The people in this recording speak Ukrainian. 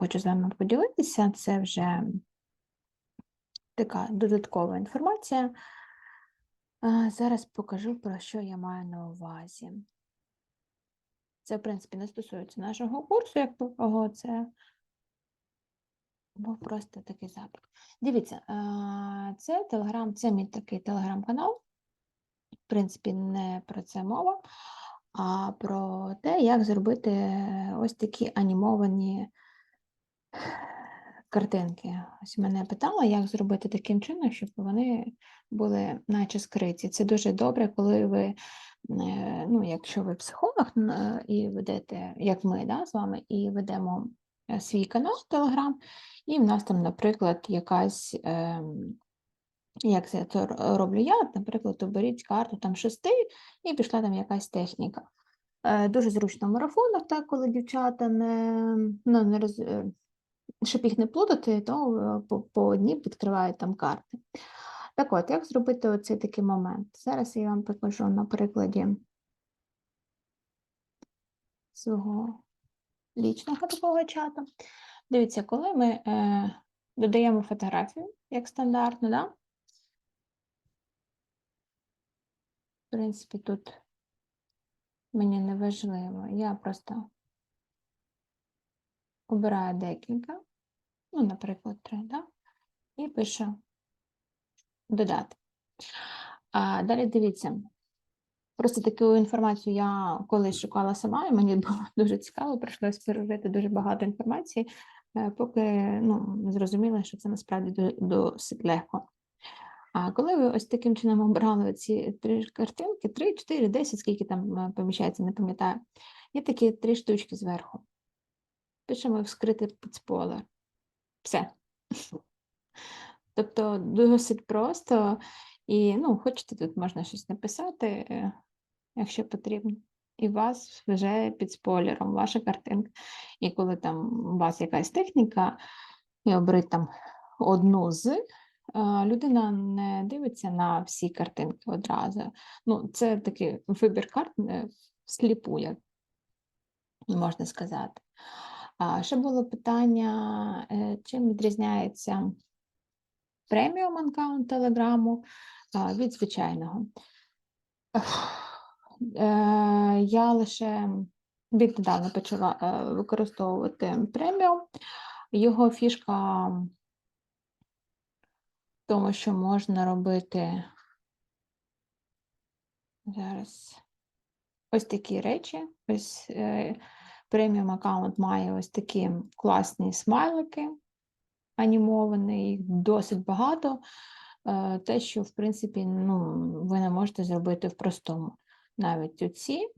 хочу з вами поділитися. Це вже така додаткова інформація. Зараз покажу, про що я маю на увазі. Це, в принципі, не стосується нашого курсу, як такого, це був просто такий запит. Дивіться, це телеграм, це мій такий телеграм-канал. В принципі, не про це мова, а про те, як зробити ось такі анімовані картинки. Ось мене питала, як зробити таким чином, щоб вони були наче скриті. Це дуже добре, коли ви, е, ну, якщо ви психолог е, і ведете, як ми да, з вами, і ведемо е, свій канал Telegram, і в нас там, наприклад, якась. ем, як це роблю я, наприклад, оберіть карту там шести, і пішла там якась техніка. Дуже зручно в марафонах, так, коли дівчата не, ну, не роз, щоб їх не плутати, то е, по, по одній підкривають там карти. Так от, як зробити оцей такий момент? Зараз я вам покажу на прикладі свого лічного такого чату. Дивіться, коли ми е, додаємо фотографію, як стандартно, да? в принципі, тут мені не важливо. Я просто обираю декілька, ну, наприклад, три, да? і пишу додати. А далі дивіться. Просто таку інформацію я колись шукала сама, і мені було дуже цікаво, прийшлось пережити дуже багато інформації, е, поки ну, зрозуміла, що це насправді досить легко. А коли ви ось таким чином обрали ці три картинки, 3, 4, 10, скільки там е, поміщається, не пам'ятаю, є такі три штучки зверху. Пишемо вскрити спойлер. Все. Тобто досить просто. І, ну, хочете, тут можна щось написати, е, якщо потрібно. І вас вже під спойлером ваша картинка. І коли там у вас якась техніка, і оберіть там одну з, е, людина не дивиться на всі картинки одразу. Ну, це такий вибір карт е, всліпу, як можна сказати. А ще було питання, е, чим відрізняється преміум аккаунт Телеграму від звичайного. Е, Я лише віднедавна почала е, використовувати преміум. Його фішка в тому, що можна робити зараз ось такі речі. Ось преміум аккаунт має ось такі класні смайлики анімовані, їх досить багато. Е, Те, що, в принципі, ну, ви не можете зробити в простому. Навіть оці